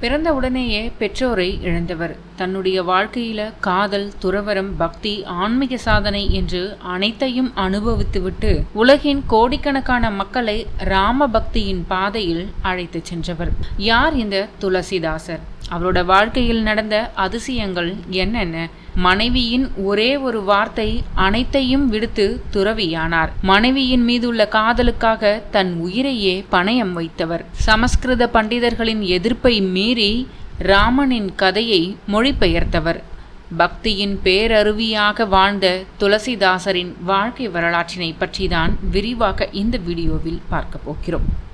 பிறந்த உடனேயே பெற்றோரை இழந்தவர். தன்னுடைய வாழ்க்கையில காதல் துறவரம் பக்தி ஆன்மீக சாதனை என்று அனைத்தையும் அனுபவித்துவிட்டு உலகின் கோடிக்கணக்கான மக்களை ராம பக்தியின் பாதையில் அழைத்துச் சென்றவர். யார் இந்த துளசிதாசர்? அவரோட வாழ்க்கையில் நடந்த அதிசயங்கள் என்னென்ன? மனைவியின் ஒரே ஒரு வார்த்தை அனைத்தையும் விடுத்து துறவியானார். மனைவியின் மீதுள்ள காதலுக்காக தன் உயிரையே பணயம் வைத்தவர். சமஸ்கிருத பண்டிதர்களின் எதிர்ப்பை மீறி ராமனின் கதையை மொழிபெயர்த்தவர். பக்தியின் பேரருவியாக வாழ்ந்த துளசிதாசரின் வாழ்க்கை வரலாற்றினை பற்றிதான் விரிவாக இந்த வீடியோவில் பார்க்க போகிறோம்.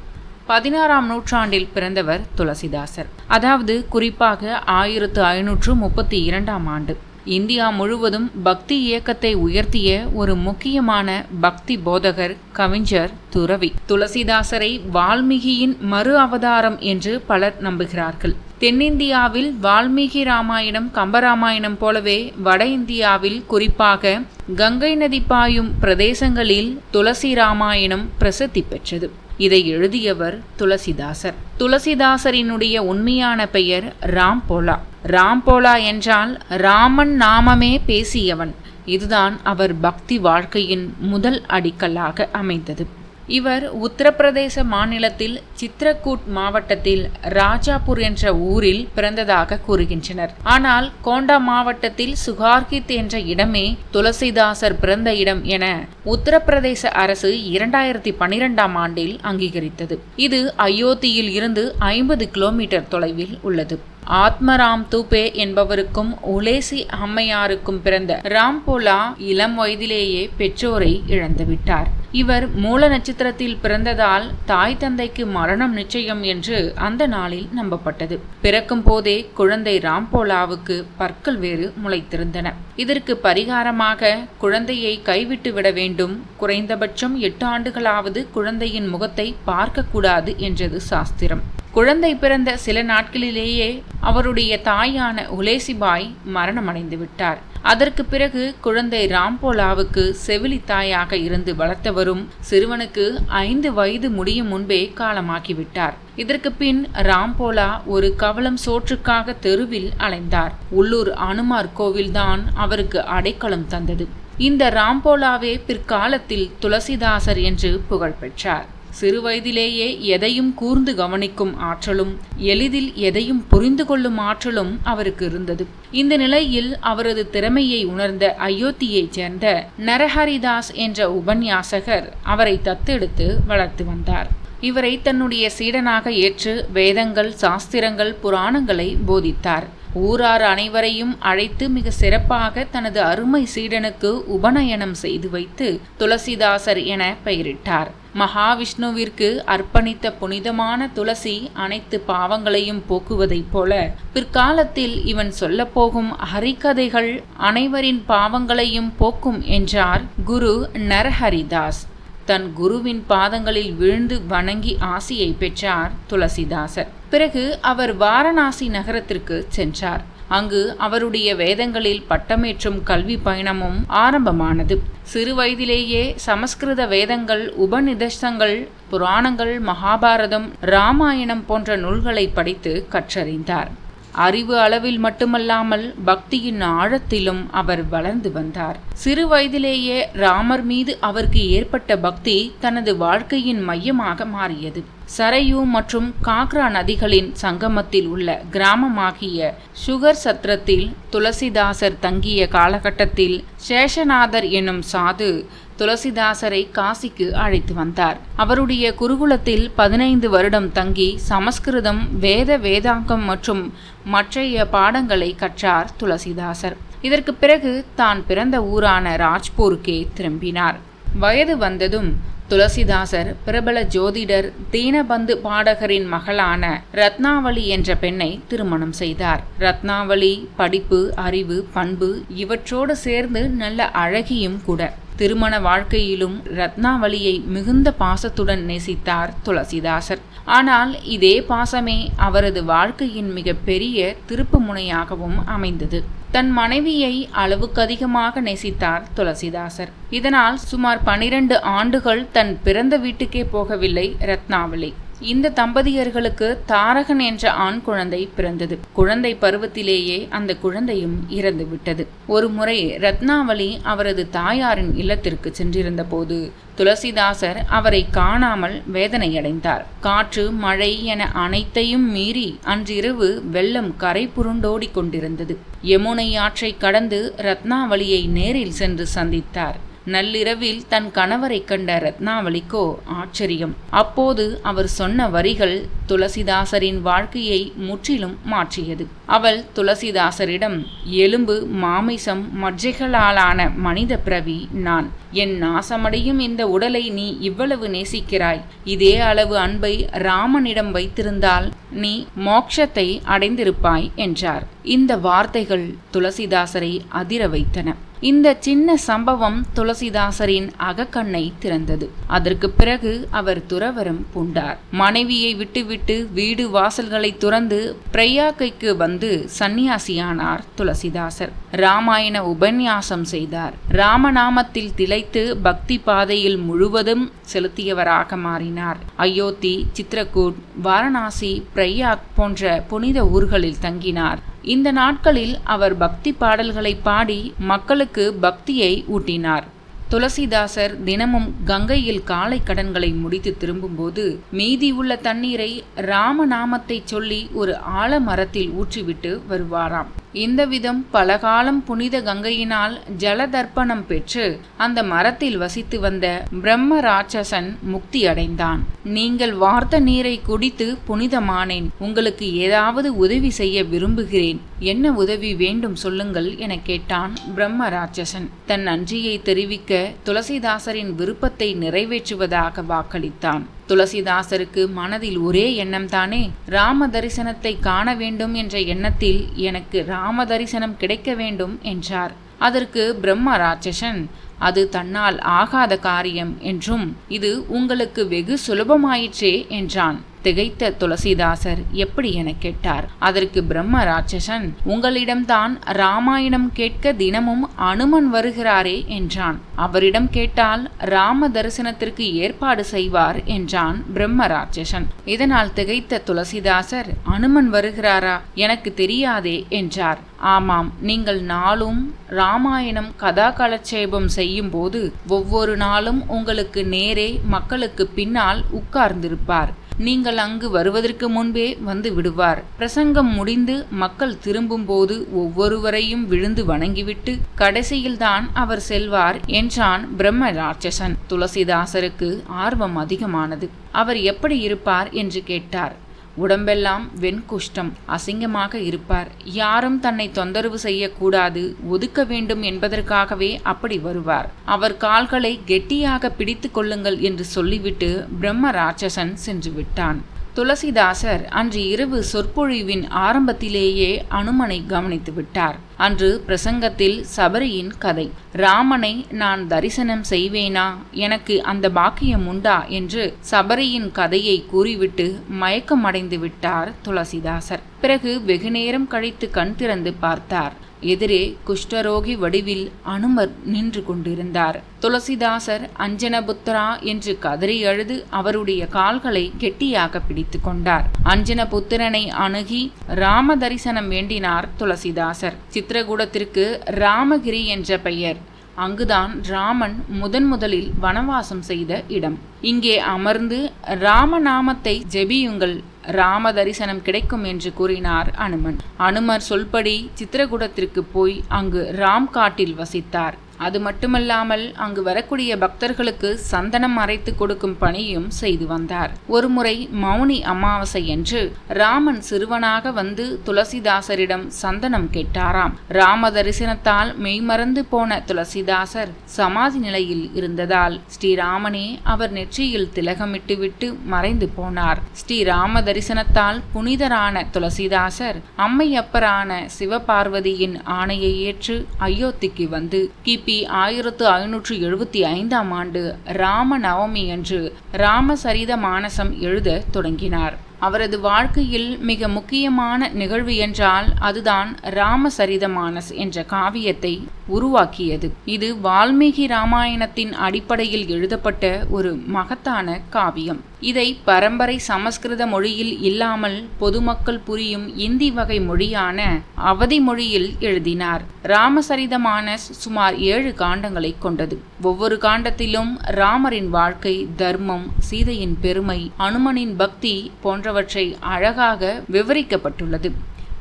பதினாறாம் நூற்றாண்டில் பிறந்தவர் துளசிதாசர். அதாவது குறிப்பாக ஆயிரத்து ஐநூற்று முப்பத்தி இரண்டாம் ஆண்டு. இந்தியா முழுவதும் பக்தி இயக்கத்தை உயர்த்திய ஒரு முக்கியமான பக்தி போதகர் கவிஞர் துறவி. துளசிதாசரை வால்மீகியின் மறு அவதாரம் என்று பலர் நம்புகிறார்கள். தென்னிந்தியாவில் வால்மீகி ராமாயணம் கம்பராமாயணம் போலவே வட இந்தியாவில் குறிப்பாக கங்கை நதி பாயும் பிரதேசங்களில் துளசி ராமாயணம் பிரசித்தி பெற்றது. இதை எழுதியவர் துளசிதாசர். துளசிதாசரினுடைய உண்மையான பெயர் ராம்போலா. ராம்போலா என்றால் ராமன் நாமமே பேசியவன். இதுதான் அவர் பக்தி வாழ்க்கையின் முதல் அடிக்கல்லாக அமைந்தது. இவர் உத்தரப்பிரதேச மாநிலத்தில் சித்ரகூட் மாவட்டத்தில் ராஜாபூர் என்ற ஊரில் பிறந்ததாக கூறுகின்றனர். ஆனால் கோண்டா மாவட்டத்தில் சுகார்கித் என்ற இடமே துளசிதாசர் பிறந்த இடம் என உத்தரப்பிரதேச அரசு இரண்டாயிரத்தி பனிரெண்டாம் ஆண்டில் அங்கீகரித்தது. இது அயோத்தியில் இருந்து ஐம்பது கிலோமீட்டர் தொலைவில் உள்ளது. ஆத்மராம் தூபே என்பவருக்கும் உலேசி அம்மையாருக்கும் பிறந்த ராம்போலா இளம் வயதிலேயே பெற்றோரை இழந்துவிட்டார். இவர் மூல நட்சத்திரத்தில் பிறந்ததால் தாய் தந்தைக்கு மரணம் நிச்சயம் என்று அந்த நாளில் நம்பப்பட்டது. பிறக்கும் போதே குழந்தை ராம்போலாவுக்கு பற்கள் வேறு முளைத்திருந்தன. இதற்கு பரிகாரமாக குழந்தையை கைவிட்டு விட வேண்டும். குறைந்தபட்சம் எட்டு ஆண்டுகளாவது குழந்தையின் முகத்தை பார்க்கக்கூடாது என்றது சாஸ்திரம். குழந்தை பிறந்த சில நாட்களிலேயே அவருடைய தாயான உலேசிபாய் மரணமடைந்து விட்டார் அதற்கு பிறகு குழந்தை ராம்போலாவுக்கு செவிலி தாயாக இருந்து வளர்த்தவரும் சிறுவனுக்கு ஐந்து வயது முடியும் முன்பே காலமாக்கிவிட்டார் இதற்கு பின் ராம்போலா ஒரு கவலம் சோற்றுக்காக தெருவில் அலைந்தார். உள்ளூர் அனுமார் கோவில்தான் அவருக்கு அடைக்கலம் தந்தது. இந்த ராம்போலாவே பிற்காலத்தில் துளசிதாசர் என்று புகழ் பெற்றார் சிறுவயதிலேயே எதையும் கூர்ந்து கவனிக்கும் ஆற்றலும் எளிதில் எதையும் புரிந்து கொள்ளும் ஆற்றலும் அவருக்கு இருந்தது. இந்த நிலையில் அவரது திறமையை உணர்ந்த அயோத்தியைச் சேர்ந்த நரஹரிதாஸ் என்ற உபன்யாசகர் அவரை தத்தெடுத்து வளர்த்து வந்தார். இவரை தன்னுடைய சீடனாக ஏற்று வேதங்கள் சாஸ்திரங்கள் புராணங்களை போதித்தார். ஊரார் அனைவரையும் அழைத்து மிக சிறப்பாக தனது அருமை சீடனுக்கு உபநயனம் செய்து வைத்து துளசிதாசர் என பெயரிட்டார். மகாவிஷ்ணுவிற்கு அர்ப்பணித்த புனிதமான துளசி அனைத்து பாவங்களையும் போக்குவதைப் போல பிற்காலத்தில் இவன் சொல்லப்போகும் ஹரிகதைகள் அனைவரின் பாவங்களையும் போக்கும் என்றார் குரு நரஹரிதாஸ். தன் குருவின் பாதங்களில் விழுந்து வணங்கி ஆசியை பெற்றார் துளசிதாசர். பிறகு அவர் வாரணாசி நகரத்திற்கு சென்றார். அங்கு அவருடைய வேதங்களில் பட்டமேற்றும் கல்வி பயணமும் ஆரம்பமானது. சிறுவயதிலேயே சமஸ்கிருத வேதங்கள் உபநிதர்சங்கள் புராணங்கள் மகாபாரதம் ராமாயணம் போன்ற நூல்களை படித்து கற்றறிந்தார். அறிவு அளவில் மட்டுமல்லாமல் பக்தியின் ஆழத்திலும் அவர் வளர்ந்து வந்தார். சிறு வயதிலேயே ராமர் மீது அவருக்கு ஏற்பட்ட பக்தி தனது வாழ்க்கையின் மையமாக மாறியது. சரையூ மற்றும் காக்ரா நதிகளின் சங்கமத்தில் உள்ள கிராமமாகிய சுகர் சத்திரத்தில் துளசிதாசர் தங்கிய காலகட்டத்தில் சேஷநாதர் என்னும் சாது துளசிதாசரை காசிக்கு அழைத்து வந்தார். அவருடைய குருகுலத்தில் பதினைந்து வருடம் தங்கி சமஸ்கிருதம் வேத வேதாங்கம் மற்றும் மற்றைய பாடங்களை கற்றார் துளசிதாசர். இதற்கு பிறகு தான் பிறந்த ஊரான ராஜ்பூருக்கே திரும்பினார். வயது வந்ததும் துளசிதாசர் பிரபல ஜோதிடர் தீனபந்து பாடகரின் மகளான ரத்னாவளி என்ற பெண்ணை திருமணம் செய்தார். ரத்னாவளி படிப்பு அறிவு பண்பு இவற்றோடு சேர்ந்து நல்ல அழகியும் கூட. திருமண வாழ்க்கையிலும் ரத்னாவளியை மிகுந்த பாசத்துடன் நேசித்தார் துளசிதாசர். ஆனால் இதே பாசமே அவரது வாழ்க்கையின் மிகப்பெரிய திருப்பு முனையாகவும் அமைந்தது. தன் மனைவியை அளவுக்கு அதிகமாக நேசித்தார் துளசிதாசர். இதனால் சுமார் பனிரெண்டு ஆண்டுகள் தன் பிறந்த வீட்டுக்கே போகவில்லை ரத்னாவளி. இந்த தம்பதியர்களுக்கு தாரகன் என்ற ஆண் குழந்தை பிறந்தது. குழந்தை பருவத்திலேயே அந்த குழந்தையும் இறந்து விட்டது. ஒரு முறை ரத்னாவளி அவரது தாயாரின் இல்லத்திற்கு சென்றிருந்த போது துளசிதாசர் அவரை காணாமல் வேதனையடைந்தார். காற்று மழை என அனைத்தையும் மீறி அன்றிரவு வெள்ளம் கரை புருண்டோடி கொண்டிருந்தது. யமுனை ஆற்றை கடந்து ரத்னாவளியை நேரில் சென்று சந்தித்தார். நள்ளிரவில் தன் கணவரை கண்ட ரத்னாவளிக்கோ ஆச்சரியம். அப்போது அவர் சொன்ன வரிகள் துளசிதாசரின் வாழ்க்கையை முற்றிலும் மாற்றியது. அவள் துளசிதாசரிடம் எலும்பு மாமிசம் மஜ்ஜைகளாலான மனித பிரவி நான். என் நாசமடையும் இந்த உடலை நீ இவ்வளவு நேசிக்கிறாய். இதே அளவு அன்பை ராமனிடம் வைத்திருந்தால் நீ மோக்ஷத்தை அடைந்திருப்பாய் என்றார். இந்த வார்த்தைகள் துளசிதாசரை அதிர வைத்தன. இந்த சின்ன சம்பவம் துளசிதாசரின் அகக்கண்ணை திறந்தது. அதற்கு பிறகு அவர் துறவரம் பூண்டார். மனைவியை விட்டுவிட்டு விட்டு வீடு வாசல்களை துறந்து பிரயாக்கைக்கு வந்து சந்நியாசியானார் துளசிதாசர். ராமாயண உபன்யாசம் செய்தார். ராமநாமத்தில் திளைத்து பக்தி பாதையில் முழுவதும் செலுத்தியவராக மாறினார். அயோத்தி சித்ரகூட் வாரணாசி பிரயாக் போன்ற புனித ஊர்களில் தங்கினார். இந்த நாட்களில் அவர் பக்தி பாடல்களை பாடி மக்களுக்கு பக்தியை ஊட்டினார். துளசிதாசர் தினமும் கங்கையில் காலை கடன்களை முடித்து திரும்பும்போது மீதி உள்ள தண்ணீரை ராமநாமத்தை சொல்லி ஒரு ஆலமரத்தில் ஊற்றிவிட்டு வருவாராம். இந்த விதம் பலகாலம் புனித கங்கையினால் ஜலதர்ப்பணம் பெற்று அந்த மரத்தில் வசித்து வந்த பிரம்ம ராட்சசன் முக்தி அடைந்தான் நீங்கள் வார்த்த நீரை குடித்து புனிதமானேன். உங்களுக்கு ஏதாவது உதவி செய்ய விரும்புகிறேன். என்ன உதவி வேண்டும் சொல்லுங்கள் என கேட்டான் பிரம்ம ராட்சசன். தன் நன்றியை தெரிவிக்க துளசிதாசரின் விருப்பத்தை நிறைவேற்றுவதாக வாக்களித்தான். துளசிதாசருக்கு மனதில் ஒரே எண்ணம் தானே ராம தரிசனத்தை காண வேண்டும் என்ற எண்ணத்தில் எனக்கு ராம தரிசனம் கிடைக்க வேண்டும் என்றார். அதற்கு பிரம்ம ராட்சசன் அது தன்னால் ஆகாத காரியம் என்றும் இது உங்களுக்கு வெகு சுலபமாயிற்றே என்றான். திகைத்த துளசிதாசர் எப்படி என கேட்டார்? அதற்கு பிரம்ம ராட்சசன் உங்களிடம்தான் ராமாயணம் கேட்க தினமும் அனுமன் வருகிறாரே என்றான். அவரிடம் கேட்டால் ராம தரிசனத்திற்கு ஏற்பாடு செய்வார் என்றான் பிரம்ம ராட்சசன். இதனால் திகைத்த துளசிதாசர் அனுமன் வருகிறாரா? எனக்கு தெரியாதே என்றார். ஆமாம் நீங்கள் நாளும் ராமாயணம் கதா கலட்சேபம் செய்யும் போது ஒவ்வொரு நாளும் உங்களுக்கு நேரே மக்களுக்கு பின்னால் உட்கார்ந்திருப்பார். நீங்கள் அங்கு வருவதற்கு முன்பே வந்து விடுவார். பிரசங்கம் முடிந்து மக்கள் திரும்பும்போது ஒவ்வொருவரையும் விழுந்து வணங்கிவிட்டு கடைசியில்தான் அவர் செல்வார் என்றான் பிரம்ம ராட்சசன் துளசிதாசருக்கு ஆர்வம் அதிகமானது. அவர் எப்படி இருப்பார் என்று கேட்டார். உடம்பெல்லாம் வெண்குஷ்டம் அசிங்கமாக இருப்பார். யாரும் தன்னை தொந்தரவு செய்யக்கூடாது ஒதுக்க வேண்டும் என்பதற்காகவே அப்படி வருவார். அவர் கால்களை கெட்டியாக பிடித்து கொள்ளுங்கள் என்று சொல்லிவிட்டு பிரம்ம ராட்சசன் சென்று விட்டான் துளசிதாசர் அன்று இரவு சொற்பொழிவின் ஆரம்பத்திலேயே அனுமனை கவனித்து விட்டார். அன்று பிரசங்கத்தில் சபரியின் கதை ராமனை நான் தரிசனம் செய்வேனா? எனக்கு அந்த பாக்கியம் உண்டா? என்று சபரியின் கதையை கூறிவிட்டு மயக்கமடைந்து விட்டார் துளசிதாசர். பிறகு வெகுநேரம் கழித்து கண் திறந்து பார்த்தார். எதிரே குஷ்டரோகி வடிவில் அனுமர் நின்று கொண்டிருந்தார். துளசிதாசர் அஞ்சனபுத்திரா என்று கதறி அழுது அவருடைய கால்களை கெட்டியாக பிடித்து கொண்டார். அஞ்சனபுத்திரனை அணுகி ராம தரிசனம் வேண்டினார் துளசிதாசர். சித்திரகூடத்திற்கு ராமகிரி என்ற பெயர். அங்குதான் ராமன் முதன் முதலில் வனவாசம் செய்த இடம். இங்கே அமர்ந்து ராமநாமத்தை ஜெபியுங்கள் ராம தரிசனம் கிடைக்கும் என்று கூறினார் அனுமன். அனுமர் சொல்படி சித்திரகூடத்திற்கு போய் அங்கு ராம் காட்டில் வசித்தார். அது மட்டுமல்லாமல் அங்கு வரக்கூடிய பக்தர்களுக்கு சந்தனம் அரைத்து கொடுக்கும் பணியும் செய்து வந்தார். ஒருமுறை மௌனி அமாவாசை என்று ராமன் சிறுவனாக வந்து துளசிதாசரிடம் சந்தனம் கேட்டாராம். ராம தரிசனத்தால் மெய்மறந்து போன துளசிதாசர் சமாதி நிலையில் இருந்ததால் ஸ்ரீராமனே அவர் நெற்றியில் திலகமிட்டுவிட்டு மறைந்து போனார். ஸ்ரீராம தரிசனத்தால் புனிதரான துளசிதாசர் அம்மையப்பரான சிவபார்வதியின் ஆணையை ஏற்று அயோத்திக்கு வந்து கிபி ஆயிரத்து ஐநூற்று எழுபத்தி ஐந்தாம் ஆண்டு ராம நவமி அன்று ராமசரித மானசம் எழுத தொடங்கினார். அவரது வாழ்க்கையில் மிக முக்கியமான நிகழ்வு என்றால் அதுதான் ராமசரிதமானஸ் என்ற காவியத்தை உருவாக்கியது. இது வால்மீகி ராமாயணத்தின் அடிப்படையில் எழுதப்பட்ட ஒரு மகத்தான காவியம். இதை பரம்பரை சமஸ்கிருத மொழியில் இல்லாமல் பொதுமக்கள் புரியும் இந்தி வகை மொழியான அவதி மொழியில் எழுதினார். ராமசரிதமான சுமார் ஏழு காண்டங்களை கொண்டது. ஒவ்வொரு காண்டத்திலும் ராமரின் வாழ்க்கை தர்மம் சீதையின் பெருமை அனுமனின் பக்தி போன்றவற்றை அழகாக விவரிக்கப்பட்டுள்ளது.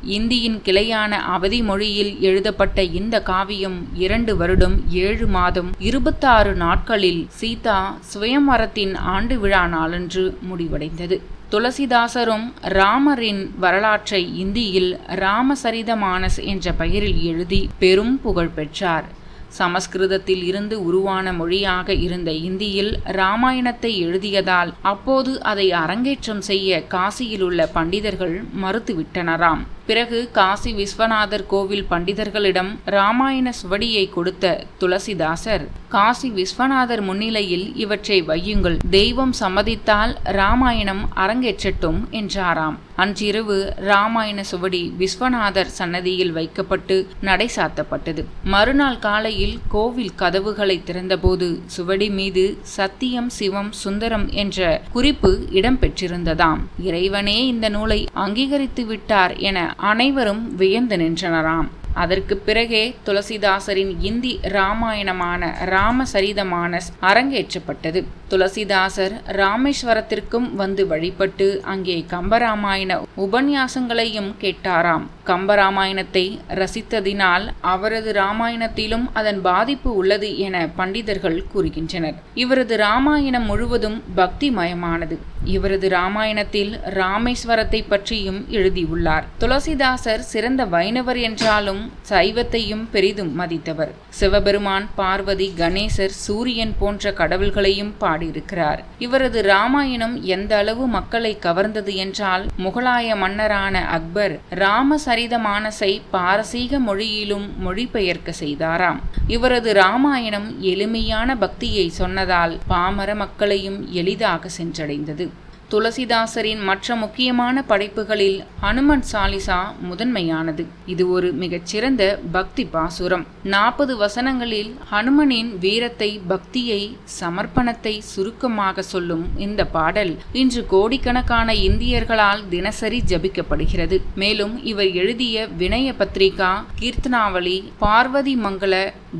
இந்தியின் கிளையான அவதி மொழியில் எழுதப்பட்ட இந்த காவியம் இரண்டு வருடம் ஏழு மாதம் இருபத்தாறு நாட்களில் சீதா சுயம்வரத்தின் ஆண்டு விழா நாளன்று முடிவடைந்தது. துளசிதாசரும் ராமரின் வரலாற்றை இந்தியில் ராமசரிதமானஸ் என்ற பெயரில் எழுதி பெரும் புகழ் பெற்றார். சமஸ்கிருதத்தில் இருந்து உருவான மொழியாக இருந்த இந்தியில் ராமாயணத்தை எழுதியதால் அப்போது அதை அரங்கேற்றம் செய்ய காசியில் உள்ள பண்டிதர்கள் மறுத்துவிட்டனராம். பிறகு காசி விஸ்வநாதர் கோவில் பண்டிதர்களிடம் ராமாயண சுவடியை கொடுத்த துளசிதாசர் காசி விஸ்வநாதர் முன்னிலையில் இவற்றை வையுங்கள். தெய்வம் சம்மதித்தால் ராமாயணம் அரங்கேற்றட்டும் என்றாராம். அன்றிரவு ராமாயண சுவடி விஸ்வநாதர் சன்னதியில் வைக்கப்பட்டு நடை சாத்தப்பட்டது. மறுநாள் காலையில் கோவில் கதவுகளை திறந்தபோது சுவடி மீது சத்தியம் சிவம் சுந்தரம் என்ற குறிப்பு இடம்பெற்றிருந்ததாம். இறைவனே இந்த நூலை அங்கீகரித்து விட்டார் என அனைவரும் வியந்து நின்றனராம். அதற்கு பிறகே துளசிதாசரின் இந்தி ராமாயணமான ராமசரிதமானஸ் அரங்கேற்றப்பட்டது. துளசிதாசர் ராமேஸ்வரத்திற்கும் வந்து வழிபட்டு அங்கே கம்பராமாயண உபன்யாசங்களையும் கேட்டாராம். கம்பராமாயணத்தை ரசித்ததினால் அவரது ராமாயணத்திலும் அதன் பாதிப்பு உள்ளது என பண்டிதர்கள் கூறுகின்றனர். இவரது ராமாயணம் முழுவதும் பக்திமயமானது. இவரது ராமாயணத்தில் ராமேஸ்வரத்தை பற்றியும் எழுதியுள்ளார். துளசிதாசர் சிறந்த வைணவர் என்றாலும் சைவத்தையும் பெரிதும் மதித்தவர். சிவபெருமான் பார்வதி கணேசர் சூரியன் போன்ற கடவுள்களையும் பாடியிருக்கிறார். இவரது ராமாயணம் எந்த அளவு மக்களை கவர்ந்தது என்றால் முகலாய மன்னரான அக்பர் ராமசரித மானசை பாரசீக மொழியிலும் மொழிபெயர்க்க செய்தாராம். இவரது ராமாயணம் எளிமையான பக்தியை சொன்னதால் பாமர மக்களையும் எளிதாக சென்றடைந்தது. துளசிதாசரின் மற்ற முக்கியமான படைப்புகளில் ஹனுமன் சாலிசா முதன்மையானது. இது ஒரு மிகச்சிறந்த பக்தி பாசுரம். நாற்பது வசனங்களில் ஹனுமனின் வீரத்தை பக்தியை சமர்ப்பணத்தை சுருக்கமாக சொல்லும் இந்த பாடல் இன்று கோடிக்கணக்கான இந்தியர்களால் தினசரி ஜபிக்கப்படுகிறது. மேலும் இவர் எழுதிய வினய பத்திரிகா கீர்த்தனாவளி பார்வதி மங்கள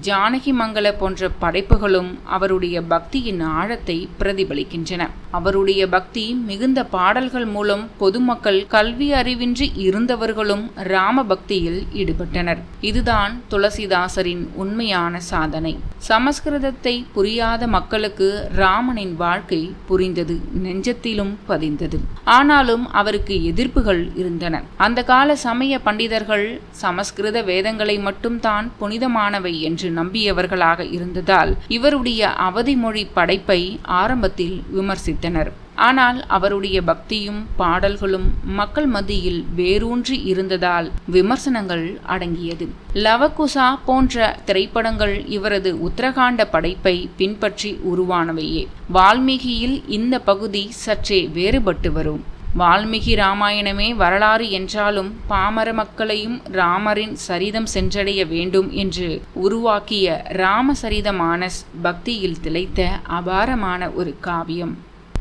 ஜானகி மங்கள போன்ற படைப்புகளும் அவருடைய பக்தியின் ஆழத்தை பிரதிபலிக்கின்றன. அவருடைய பக்தி மிகுந்த பாடல்கள் மூலம் பொதுமக்கள் கல்வி அறிவின்றி இருந்தவர்களும் ராம பக்தியில் ஈடுபட்டனர். இதுதான் துளசிதாசரின் உண்மையான சாதனை. சமஸ்கிருதத்தை புரியாத மக்களுக்கு ராமனின் வாழ்க்கை புரிந்தது நெஞ்சத்திலும் பதிந்தது. ஆனாலும் அவருக்கு எதிர்ப்புகள் இருந்தன. அந்த கால சமய பண்டிதர்கள் சமஸ்கிருத வேதங்களை மட்டும்தான் புனிதமானவை என்று நம்பியவர்களாக இருந்ததால் இவருடைய அவதி மொழி படைப்பை ஆரம்பத்தில் விமர்சித்தனர். ஆனால் அவருடைய பக்தியும் பாடல்களும் மக்கள் மத்தியில் வேரூன்றி இருந்ததால் விமர்சனங்கள் அடங்கியது. லவகுசா போன்ற திரைப்படங்கள் இவரது உத்தரகாண்ட படைப்பை பின்பற்றி உருவானவையே. வால்மீகியில் இந்த பகுதி சற்றே வேறுபட்டு வரும். வால்மீகி ராமாயணமே வரலாறு என்றாலும் பாமர மக்களையும் ராமரின் சரிதம் சென்றடைய வேண்டும் என்று உருவாக்கிய ராமசரித மானஸ் பக்தியில் திளைத்த அபாரமான ஒரு காவியம்.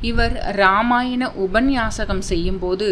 இவர் ராமாயண உபன்யாசகம் செய்யும்போது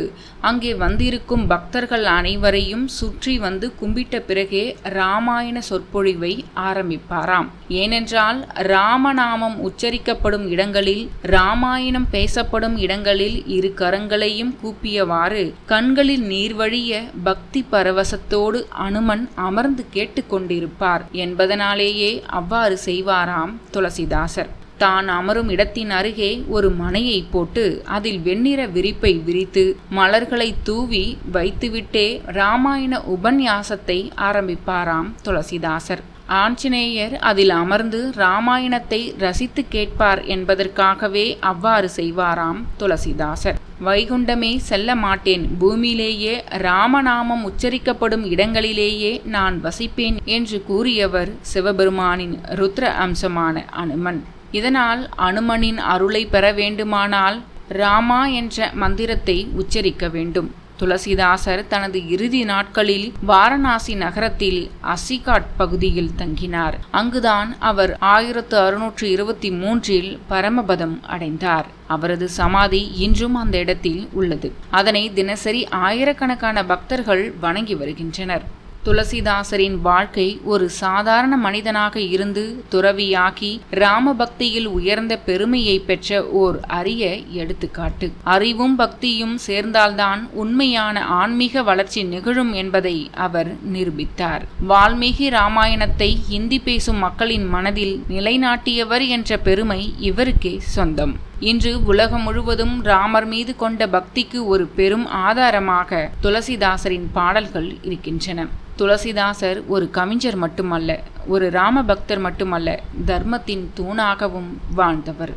அங்கே வந்திருக்கும் பக்தர்கள் அனைவரையும் சுற்றி வந்து கும்பிட்ட பிறகே ராமாயண சொற்பொழிவை ஆரம்பிப்பாராம். ஏனென்றால் ராமநாமம் உச்சரிக்கப்படும் இடங்களில் ராமாயணம் பேசப்படும் இடங்களில் இரு கரங்களையும் கூப்பியவாறு கண்களில் நீர்வழிய பக்தி பரவசத்தோடு அனுமன் அமர்ந்து கேட்டுக்கொண்டிருப்பார் என்பதனாலேயே அவ்வாறு செய்வாராம் துளசிதாசர். தான் அமரும் இடத்தின் அருகே ஒரு மனையை போட்டு அதில் வெண்ணிற விரிப்பை விரித்து மலர்களை தூவி வைத்துவிட்டே ராமாயண உபன்யாசத்தை ஆரம்பிப்பாராம் துளசிதாசர். ஆஞ்சநேயர் அதில் அமர்ந்து ராமாயணத்தை ரசித்து கேட்பார் என்பதற்காகவே அவ்வாறு செய்வாராம் துளசிதாசர். வைகுண்டமே செல்ல மாட்டேன் பூமியிலேயே ராமநாமம் உச்சரிக்கப்படும் இடங்களிலேயே நான் வசிப்பேன் என்று கூறியவர் சிவபெருமானின் ருத்ர அம்சமான அனுமன். இதனால் அனுமனின் அருளை பெற வேண்டுமானால் ராமா என்ற மந்திரத்தை உச்சரிக்க வேண்டும். துளசிதாசர் தனது இறுதி நாட்களில் வாரணாசி நகரத்தில் அசிகாட் பகுதியில் தங்கினார். அங்குதான் அவர் ஆயிரத்து அறுநூற்று இருபத்தி மூன்றில் பரமபதம் அடைந்தார். அவரது சமாதி இன்றும் அந்த இடத்தில் உள்ளது. அதனை தினசரி ஆயிரக்கணக்கான பக்தர்கள் வணங்கி வருகின்றனர். துளசிதாசரின் வாழ்க்கை ஒரு சாதாரண மனிதனாக இருந்து துறவியாக்கி ராம பக்தியில் உயர்ந்த பெருமையை பெற்ற ஓர் அரிய எடுத்துக்காட்டு. அறிவும் பக்தியும் சேர்ந்தால்தான் உண்மையான ஆன்மீக வளர்ச்சி நிகழும் என்பதை அவர் நிரூபித்தார். வால்மீகி ராமாயணத்தை ஹிந்தி பேசும் மக்களின் மனதில் நிலைநாட்டியவர் என்ற பெருமை இவருக்கே சொந்தம். இன்று உலகம் முழுவதும் ராமர் மீது கொண்ட பக்திக்கு ஒரு பெரும் ஆதாரமாக துளசிதாசரின் பாடல்கள் இருக்கின்றன. துளசிதாசர் ஒரு கவிஞர் மட்டுமல்ல ஒரு ராம பக்தர் மட்டுமல்ல தர்மத்தின் தூணாகவும் வாழ்ந்தவர்.